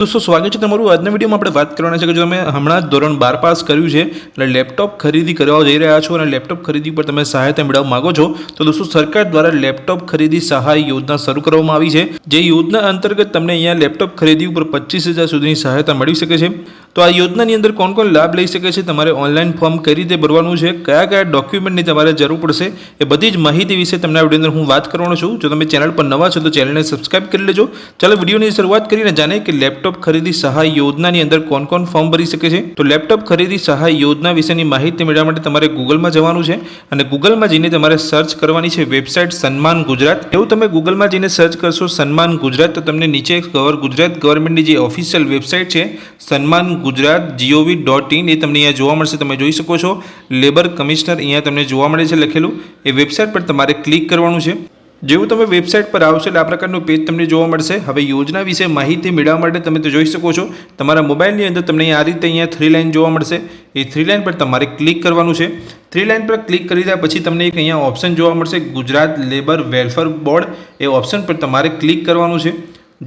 દોસ્તો, સ્વાગત છે તમારું. આજના વિડીયોમાં આપણે વાત કરવાના છે કે જો તમે હમણાં જ ધોરણ બાર પાસ કર્યું છે અને લેપટોપ ખરીદી કરવા જઈ રહ્યા છો અને લેપટોપ ખરીદી પર તમે સહાયતા મેળવવા માંગો છો, તો દોસ્તો, સરકાર દ્વારા લેપટોપ ખરીદી સહાય યોજના શરૂ કરવામાં આવી છે. જે યોજના અંતર્ગત તમને અહીંયા લેપટોપ ખરીદી ઉપર પચીસ હજાર સુધીની સહાયતા મળી શકે છે. તો આ યોજનાની અંદર કોણ કોણ લાભ લઈ શકે છે, તમારે ઓનલાઈન ફોર્મ કઈ રીતે ભરવાનું છે, કયા કયા ડોક્યુમેન્ટની તમારે જરૂર પડશે, એ બધી જ માહિતી વિશે તમને આ વીડિયો અંદર હું વાત કરવાનો છું. જો તમે ચેનલ પર નવા છો તો ચેનલને સબસ્ક્રાઈબ કરી લેજો. ચાલો, વિડીયોની શરૂઆત કરીને જાણે કે લેપટોપ ખરીદી સહાય યોજનાની અંદર કોણ કોણ ફોર્મ ભરી શકે છે? તો લેપટોપ ખરીદી સહાય યોજના વિશેની માહિતી મેળવવા માટે તમારે ગૂગલમાં જવાનું છે અને ગૂગલમાં જઈને તમારે સર્ચ કરવાની છે વેબસાઇટ સન્માન ગુજરાત. એવું તમે ગૂગલમાં જઈને સર્ચ કરશો સન્માન ગુજરાત, તો તમને નીચે ગવર ગુજરાત ગવર્મેન્ટની જે ઓફિશિયલ વેબસાઇટ છે, Sanman Gujarat G O V dot in એ તમને અહીંયા જોવા મળશે. તમે જોઈ શકો છો. લેબર કમિશનર અહીંયા તમને જોવા મળે છે લખેલું. એ વેબસાઇટ પર તમારે ક્લિક કરવાનું છે. જેવું તમે વેબસાઇટ પર આવશો એટલે આ પ્રકારનું પેજ તમને જોવા મળશે. હવે યોજના વિશે માહિતી મેળવવા માટે તમે તો જોઈ શકો છો. તમારા મોબાઈલની અંદર તમને આ રીતે અહીંયા થ્રી લાઇન જોવા મળશે. એ થ્રી લાઇન પર તમારે ક્લિક કરવાનું છે. થ્રી લાઇન પર ક્લિક કરી દીધા પછી તમને એક અહીંયા ઓપ્શન જોવા મળશે, ગુજરાત લેબર વેલફેર બોર્ડ એ ઓપ્શન પર તમારે ક્લિક કરવાનું છે.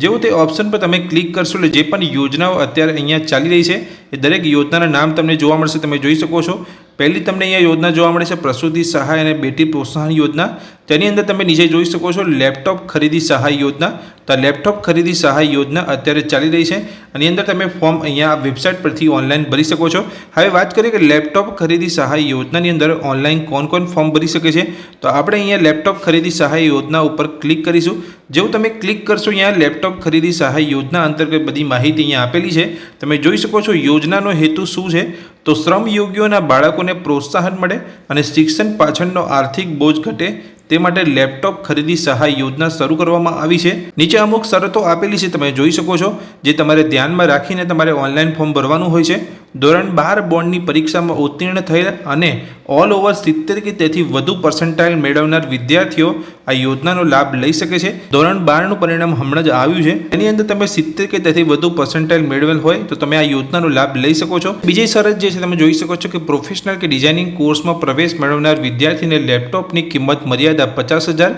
જેવું તે ઓપ્શન પર તમે ક્લિક કરશો એટલે જે પણ યોજનાઓ અત્યારે અહીંયા ચાલી રહી છે, એ દરેક યોજનાના નામ તમને જોવા મળશે. તમે જોઈ શકો છો. પહેલી તમને અહીંયા યોજના જોવા મળે છે, પ્રસૂતિ સહાય અને બેટી પ્રોત્સાહન યોજના. તેની અંદર તમે નીચે જોઈ શકો છો, લેપટોપ ખરીદી સહાય યોજના. તો લેપટોપ ખરીદી સહાય યોજના અત્યારે ચાલી રહી છે. આની અંદર તમે ફોર્મ અહીંયા વેબસાઇટ પરથી ઓનલાઈન ભરી શકો છો. હવે વાત કરીએ કે લેપટોપ ખરીદી સહાય યોજનાની અંદર ઓનલાઈન કોણ કોણ ફોર્મ ભરી શકે છે? તો આપણે અહીંયા લેપટોપ ખરીદી સહાય યોજના ઉપર ક્લિક કરીશું. જેવું તમે ક્લિક કરશો અહીંયા લેપટોપ ખરીદી સહાય યોજના અંતર્ગત બધી માહિતી અહીંયા આપેલી છે. તમે જોઈ શકો છો યોજનાનો હેતુ શું છે? તો શ્રમ યોગ્યોના બાળકોને પ્રોત્સાહન મળે અને શિક્ષણ પાછળનો આર્થિક બોજ ઘટે તે માટે લેપટોપ ખરીદી સહાય યોજના શરૂ કરવામાં આવી છે. નીચે અમુક શરતો આપેલી છે, તમે જોઈ શકો છો, જે તમારે ધ્યાનમાં રાખીને તમારે ઓનલાઈન ફોર્મ ભરવાનું હોય છે. ધોરણ બાર બોર્ડની પરીક્ષામાં ઉત્તીર્ણ થયેલ અને ઓલ ઓવર સિત્તેર કે તેથી વધુ પર્સન્ટાઇલ મેળવનાર વિદ્યાર્થીઓ આ યોજનાનો લાભ લઈ શકે છે. ધોરણ બારનું પરિણામ હમણાં જ આવ્યું છે. એની અંદર તમે સિત્તેર કે તેથી વધુ પર્સન્ટાઇલ મેળવેલ હોય તો તમે આ યોજનાનો લાભ લઈ શકો છો. બીજી શરત જે છે તમે જોઈ શકો છો કે પ્રોફેશનલ કે ડિઝાઇનિંગ કોર્સમાં પ્રવેશ મેળવનાર વિદ્યાર્થીને લેપટોપની કિંમત મર્યાદા પચાસ હજાર.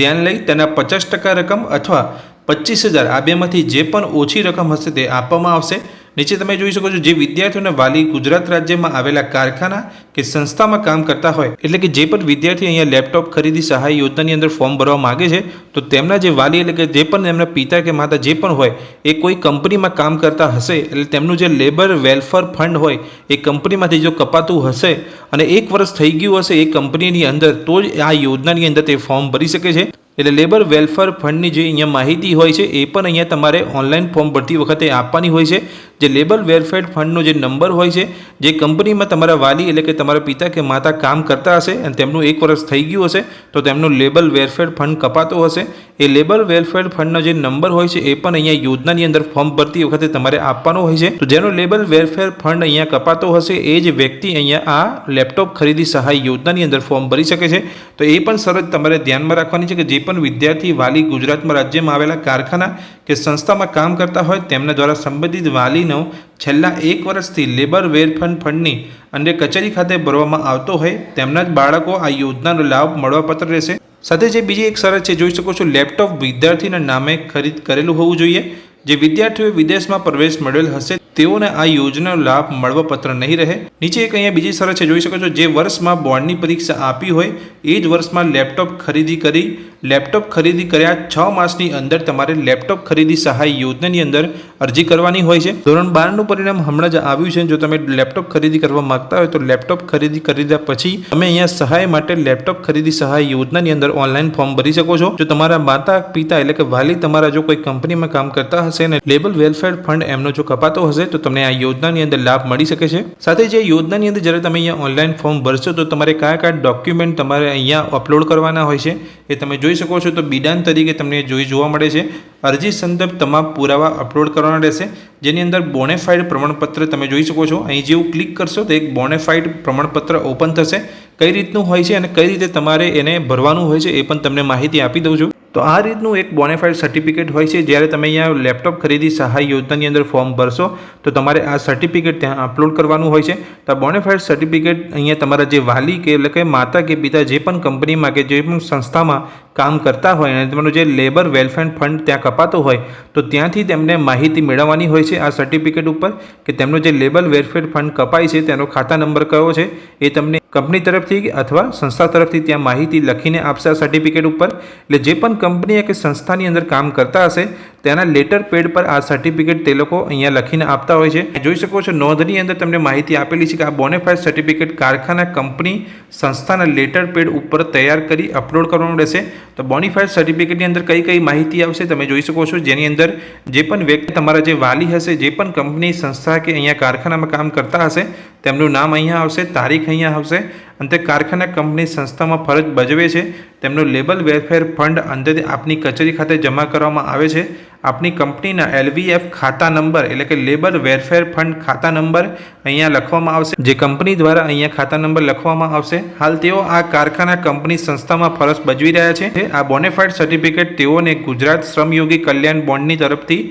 ધ્યાન લઈ તેના પચાસ ટકા રકમ અથવા પચીસ હજાર. આ બેમાંથી જે પણ ઓછી રકમ હશે તે આપવામાં આવશે. નીચે તમે જોઈ શકો છો, જે વિદ્યાર્થીઓને વાલી ગુજરાત રાજ્યમાં આવેલા કારખાના કે સંસ્થામાં કામ કરતા હોય, એટલે કે જે પણ વિદ્યાર્થી અહીંયા લેપટોપ ખરીદી સહાય યોજનાની અંદર ફોર્મ ભરવા માગે છે, તો તેમના જે વાલી એટલે કે જે પણ એમના પિતા કે માતા જે પણ હોય, એ કોઈ કંપનીમાં કામ કરતા હશે, એટલે તેમનું જે લેબર વેલફેર ફંડ હોય, એ કંપનીમાંથી જો કપાતું હશે અને એક વર્ષ થઈ ગયું હશે એ કંપનીની અંદર, તો જ આ યોજનાની અંદર તે ફોર્મ ભરી શકે છે. એટલે લેબર વેલફેર ફંડની જે અહીંયા માહિતી હોય છે, એ પણ અહીંયા તમારે ઓનલાઈન ફોર્મ ભરતી વખતે આપવાની હોય છે. જે લેબર વેલફેર ફંડનો જે નંબર હોય છે, જે કંપનીમાં તમારા વાલી એટલે કે તમારા પિતા કે માતા કામ કરતા હશે અને તેમનું એક વર્ષ થઈ ગયું હશે, તો તેમનું લેબલ વેલફેર ફંડ કપાતો હશે. એ લેબલ વેલફેર ફંડનો જે નંબર હોય છે, એ પણ અહીંયા યોજનાની અંદર ફોર્મ ભરતી વખતે તમારે આપવાનો હોય છે. તો જેનો લેબલ વેલફેર ફંડ અહીંયા કપાતો હશે, એ જ વ્યક્તિ અહીંયા આ લેપટોપ ખરીદી સહાય યોજનાની અંદર ફોર્મ ભરી શકે છે. તો એ પણ શરત તમારે ધ્યાનમાં રાખવાની છે કે જે પણ વિદ્યાર્થી વાલી ગુજરાતમાં રાજ્યમાં આવેલા કારખાના કે સંસ્થામાં કામ કરતા હોય તેમના દ્વારા સંબંધિત વાલીનો છેલ્લા એક વર્ષથી લેબર વેરફંડ ફંડની અને કચેરી ખાતે ભરવામાં આવતો હોય તેમના જ બાળકો આ યોજનાનો લાભ મળવાપાત્ર રહેશે. સાથે જે બીજી એક શરત છે, જોઈ શકો છો, લેપટોપ વિદ્યાર્થીના નામે ખરીદ કરેલું હોવું જોઈએ, જે વિદ્યાર્થીઓએ વિદેશમાં પ્રવેશ મેળવેલ હશે તેઓને આ યોજનાનો લાભ મળવાપત્ર નહીં રહે. નીચે એક અહીંયા બીજી શરત છે, જોઈ શકો છો, જે વર્ષમાં બોર્ડની પરીક્ષા આપી હોય, એ જ વર્ષમાં લેપટોપ ખરીદી કરી, લેપટોપ ખરીદી કર્યા છ માસની અંદર તમારે લેપટોપ ખરીદી સહાય યોજનાની અંદર અરજી કરવાની હોય છે. ધોરણ બારનું પરિણામ હમણાં જ આવ્યું છે, જો તમે લેપટોપ ખરીદી કરવા માંગતા હોય તો લેપટોપ ખરીદી કરી દીધા પછી તમે અહીંયા સહાય માટે લેપટોપ ખરીદી સહાય યોજનાની અંદર ઓનલાઈન ફોર્મ ભરી શકો છો. જો તમારા માતા, પિતા એટલે કે વાલી તમારા જો કોઈ કંપનીમાં કામ કરતા હશે અને લેબલ વેલફેર ફંડ એમનો જો કપાતો હશે તો તમને આ યોજનાની અંદર લાભ મળી શકે છે. સાથે જે યોજનાની અંદર જ્યારે તમે અહીંયા ઓનલાઈન ફોર્મ ભરશો તો તમારે કયા કયા ડોક્યુમેન્ટ તમારે અહીંયા અપલોડ કરવાના હોય છે એ તમે જોઈ શકો છો. તો બિડાન તરીકે તમને જોઈ જોવા મળે છે. અરજી સંદર્ભ તમામ પુરાવા અપલોડ કરવાના રહેશે. જેની અંદર બોનેફાઈડ પ્રમાણપત્ર તમે જોઈ શકો છો. અહીં જેવું ક્લિક કરશો તો એક બોનેફાઈડ પ્રમાણપત્ર ઓપન થશે. કઈ રીતનું હોય છે અને કઈ રીતે તમારે એને ભરવાનું હોય છે એ પણ તમને માહિતી આપી દઉં છું. તો આ રીતનું એક બોનેફાઇડ સર્ટિફિકેટ હોય છે, જ્યારે તમે અહીંયા લેપટોપ ખરીદી સહાય યોજનાની અંદર ફોર્મ ભરશો, તો તમારે આ સર્ટિફિકેટ ત્યાં અપલોડ કરવાનું હોય છે. તો આ બોનેફાઇડ સર્ટિફિકેટ અહીંયા તમારા જે વાલી કે એટલે કે માતા કે પિતા જે પણ કંપનીમાં કે જે પણ સંસ્થામાં કામ કરતા હોય અને તેમનું જે લેબર વેલફેર ફંડ ત્યાં કપાતો હોય, તો ત્યાંથી તેમને માહિતી મેળવવાની હોય છે. આ સર્ટિફિકેટ ઉપર કે તેમનો જે લેબર વેલફેર ફંડ કપાય છે, તેનો ખાતા નંબર કયો છે, એ તમને કંપની તરફથી અથવા સંસ્થા તરફથી ત્યાં માહિતી લખીને આપશે આ સર્ટિફિકેટ ઉપર. એટલે જે પણ કંપની કે સંસ્થાની અંદર કામ કરતા હશે, તેના લેટર પેડ પર આ સર્ટિફિકેટ તે લોકો અહીંયા લખીને આપતા હોય છે. જોઈ શકો છો, નોંધની અંદર તમને માહિતી આપેલી છે કે આ બોનેફાઇડ સર્ટિફિકેટ કારખાના કંપની સંસ્થાના લેટર પેડ ઉપર તૈયાર કરી અપલોડ કરવાનું રહેશે. તો બોનીફાઈડ સર્ટિફિકેટની અંદર કઈ કઈ માહિતી આવશે તમે જોઈ શકો છો. જેની અંદર જે પણ વ્યક્તિ તમારા જે વાલી હશે, જે પણ કંપની, સંસ્થા કે અહીંયા કારખાનામાં કામ કરતા હશે, તેમનું નામ અહીંયા આવશે, તારીખ અહીંયા આવશે. અને તે કારખાના કંપની સંસ્થામાં ફરજ ભજવે છે. તેમનું લેબલ વેલફેર ફંડ અંદરથી આપની કચેરી ખાતે જમા કરવામાં આવે છે. આપની કંપનીના એલવીએફ ખાતા નંબર એટલે કે લેબર વેરફેર ફંડ ખાતા નંબર અહીંયા લખવામાં આવશે. જે કંપની દ્વારા અહીંયા ખાતા નંબર લખવામાં આવશે. હાલ તેઓ આ કારખાના કંપની સંસ્થામાં ફરજ ભજવી રહ્યા છે. આ બોનેફાઇડ સર્ટિફિકેટ તેઓને ગુજરાત શ્રમયોગી કલ્યાણ બોર્ડની તરફથી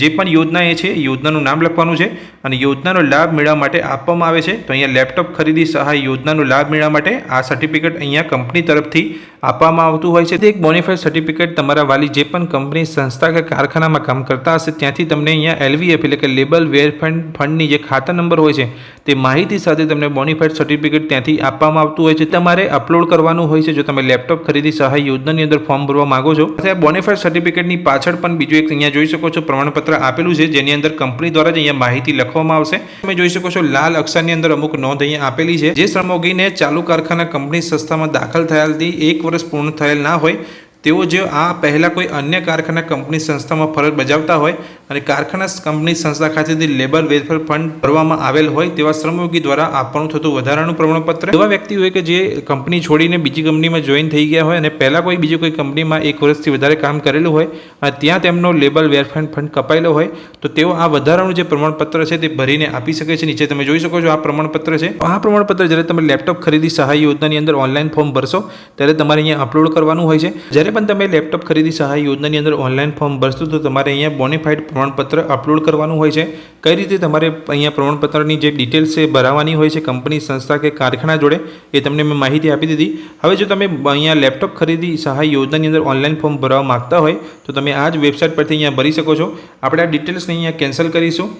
જે પણ યોજના એ છે યોજનાનું નામ લખવાનું છે અને યોજનાનો લાભ મેળવવા માટે આપવામાં આવે છે, તો અહીંયા લેપટોપ ખરીદી સહાય યોજનાનો લાભ મેળવવા માટે આ સર્ટિફિકેટ અહીંયા કંપની તરફથી આપવામાં આવતું હોય છે. તે એક બોનિફાઇડ સર્ટિફિકેટ તમારા વાલી જે પણ કંપની સંસ્થા કે કારખાનામાં કામ કરતા હશે, ત્યાંથી તમને અહીંયા એલવીએફ એટલે કે લેબલ વેર ફંડ ફંડની જે ખાતા નંબર હોય છે, તે માહિતી સાથે તમને બોનિફાઇડ સર્ટિફિકેટ ત્યાંથી આપવામાં આવતું હોય છે. તમારે અપલોડ કરવાનું હોય છે, જો તમે લેપટોપ ખરીદી સહાય યોજનાની અંદર ફોર્મ ભરવા માંગો છો. આ બોનિફાઇડ સર્ટિફિકેટની પાછળ પણ બીજું એક અહીંયા જોઈ શકો છો, પ્રમાણપત્ર આપેલું છે, જેની અંદર કંપની દ્વારા જ અહીંયા માહિતી લખવામાં આવશે. તમે જોઈ શકો છો, લાલ અક્ષરની અંદર અમુક નોંધ અહીંયા આપેલી છે. જે શ્રમોગીને ચાલુ કારખાના કંપની સંસ્થામાં દાખલ થયાલથી એક વર્ષ પૂર્ણ થયેલ ના હોય તેઓ જે આ પહેલાં કોઈ અન્ય કારખાના કંપની સંસ્થામાં ફરજ બજાવતા હોય અને કારખાના કંપની સંસ્થા ખાતેથી લેબર વેલફેર ફંડ ભરવામાં આવેલ હોય તેવા શ્રમયોગી દ્વારા આપવાનું થતું વધારાનું પ્રમાણપત્ર. એવા વ્યક્તિ હોય કે જે કંપની છોડીને બીજી કંપનીમાં જોઈન થઈ ગયા હોય અને પહેલાં કોઈ બીજી કોઈ કંપનીમાં એક વર્ષથી વધારે કામ કરેલું હોય અને ત્યાં તેમનો લેબર વેલફેર ફંડ કપાયેલો હોય, તો તેઓ આ વધારાનું જે પ્રમાણપત્ર છે તે ભરીને આપી શકે છે. નીચે તમે જોઈ શકો છો આ પ્રમાણપત્ર છે. આ પ્રમાણપત્ર જ્યારે તમે લેપટોપ ખરીદી સહાય યોજનાની અંદર ઓનલાઈન ફોર્મ ભરશો, ત્યારે તમારે અહીંયા અપલોડ કરવાનું હોય છે. જ્યારે પણ તમે લેપટોપ ખરીદી સહાય યોજનાની અંદર ઓનલાઈન ફોર્મ ભરશો તો તમારે અહીંયા બોનિફાઇડ પ્રમાણપત્ર અપલોડ કરવાનું હોય છે. કઈ રીતે તમારે અહીંયા પ્રમાણપત્રની જે ડિટેલ્સ છે ભરાવાની હોય છે, કંપની, સંસ્થા કે કારખાના જોડે, એ તમને મેં માહિતી આપી દીધી. હવે જો તમે અહીંયા લેપટોપ ખરીદી સહાય યોજનાની અંદર ઓનલાઈન ફોર્મ ભરવા માગતા હોય, તો તમે આ જ વેબસાઇટ પરથી અહીંયા ભરી શકો છો. આપણે આ ડિટેલ્સને અહીંયા કેન્સલ કરીશું.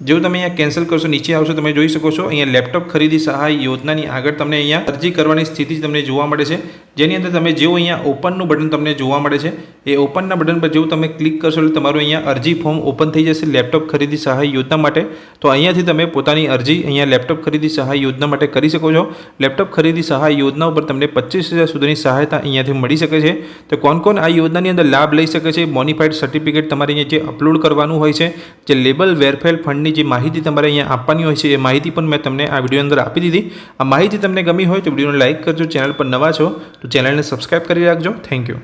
જેવું તમે અહીંયા કેન્સલ કરશો, નીચે આવશો, તમે જોઈ શકો છો, અહીંયા લેપટોપ ખરીદી સહાય યોજનાની આગળ તમને અહીંયા અરજી કરવાની સ્થિતિ તમને જોવા મળે છે. જેની અંદર તમે જેવું અહીંયા ઓપનનું બટન તમને જોવા મળે છે, એ ઓપનના બટન પર જેવું તમે ક્લિક કરશો એટલે તમારું અહીંયા અરજી ફોર્મ ઓપન થઈ જશે લેપટોપ ખરીદી સહાય યોજના માટે. તો અહીંયાથી તમે પોતાની અરજી અહીંયા લેપટોપ ખરીદી સહાય યોજના માટે કરી શકો છો. લેપટોપ ખરીદી સહાય યોજના ઉપર તમને પચીસ હજાર સુધીની સહાયતા અહીંયાથી મળી શકે છે. તો કોણ કોણ આ યોજનાની અંદર લાભ લઈ શકે છે? મોનિફાઈડ સર્ટિફિકેટ તમારે અહીંયા જે અપલોડ કરવાનું હોય છે, જે લેબલ વેરફેર ફંડની જે માહિતી તમારે અહીંયા આપવાની હોય છે, એ માહિતી પણ મેં તમને આ વીડિયો અંદર આપી દીધી. આ માહિતી તમને ગમી હોય તો વિડીયોને લાઇક કરજો ચેનલ પર નવા છો તો ચેનલને સબસ્ક્રાઈબ કરી રાખજો. Thank you.